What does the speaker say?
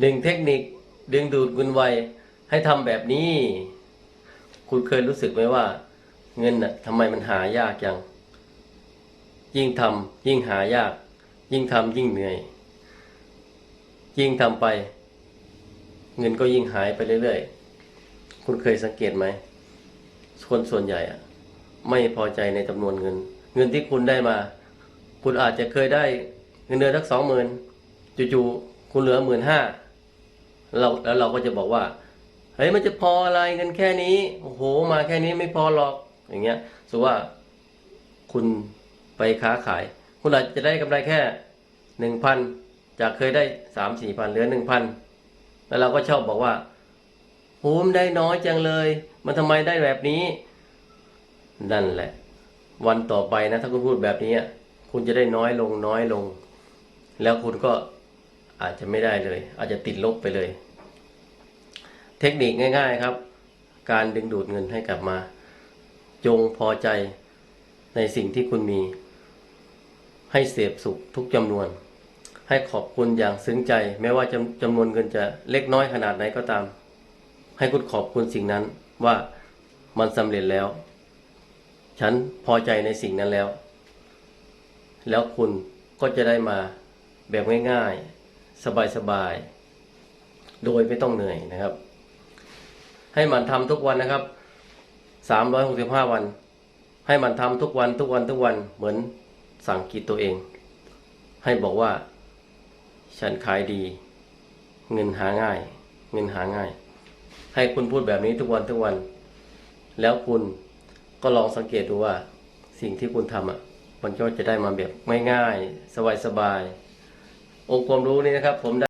หนึ่งเทคนิคดึงดูดเงินไวให้ทำแบบนี้ คุณเคยรู้สึกไหมว่า เงินน่ะทำไมมันหายากจัง ยิ่งทำยิ่งหายาก ยิ่งทำยิ่งเหนื่อย ยิ่งทำไป เงินก็ยิ่งหายไปเรื่อยๆ คุณเคยสังเกตไหม คนส่วนใหญ่อะไม่พอใจในจำนวนเงิน เงินที่คุณได้มา คุณอาจจะเคยได้เงินเดือนสักสองหมื่นจู่ๆคุณเหลือหมื่นห้า เราแล้วเราก็จะบอกว่าเฮ้ยมันจะพออะไรเงินแค่นี้โอ้โหมาแค่นี้ไม่พอหรอกอย่างเงี้ยสมมติว่าคุณไปค้าขาย คุณอาจจะได้กำไรแค่หนึ่งพันจากเคยได้สามสี่พันเหลือหนึ่งพันแล้วเราก็ชอบบอกว่าโหมได้น้อยจังเลย มันทำไมได้แบบนี้ นั่นแหละ วันต่อไปนะถ้าคุณพูดแบบนี้คุณจะได้น้อยลงน้อยลง แล้วคุณก็ อาจจะไม่ได้เลย อาจจะติดลบไปเลย เทคนิคง่าย ๆครับ การดึงดูดเงินให้กลับมา จงพอใจในสิ่งที่คุณมี ให้เสพสุขทุกจำนวน ให้ขอบคุณอย่างซึ้งใจ แม้ว่าจำจำนวนเงินจะเล็กน้อยขนาดไหนก็ตาม ให้คุณขอบคุณสิ่งนั้นว่ามันสำเร็จแล้ว ฉันพอใจในสิ่งนั้นแล้ว แล้วคุณก็จะได้มาแบบง่ายๆ สบายๆ โดยไม่ต้องเหนื่อยนะครับ ให้มันทำทุกวันนะครับ 365 วัน ให้มันทำทุกวันทุกวันทุกวันเหมือนสั่งกิจตัวเอง ให้บอกว่า ฉันขายดี เงินหาง่าย เงินหาง่าย ให้คุณพูดแบบนี้ทุกวันทุกวัน แล้วคุณก็ลองสังเกตดูว่าสิ่งที่คุณทำอะ มันก็จะได้มาแบบง่ายๆ สบายๆ องค์ความรู้นี้นะครับผม